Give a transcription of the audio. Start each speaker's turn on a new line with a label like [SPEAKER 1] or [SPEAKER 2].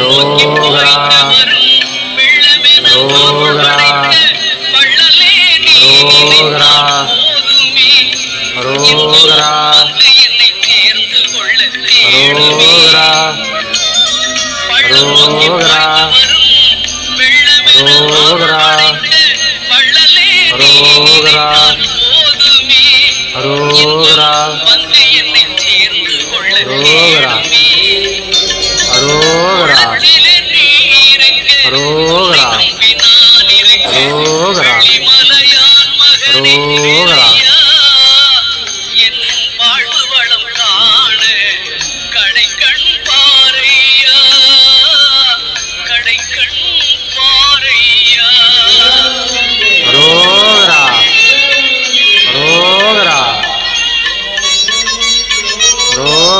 [SPEAKER 1] ரோகரா ரோகரா அரோகரா அரோகரா அரோகரா அரோகரா அரோகரா அரோகரா அரோகரா அரோகரா ரோகரா. ரோகரா. ரோகரா.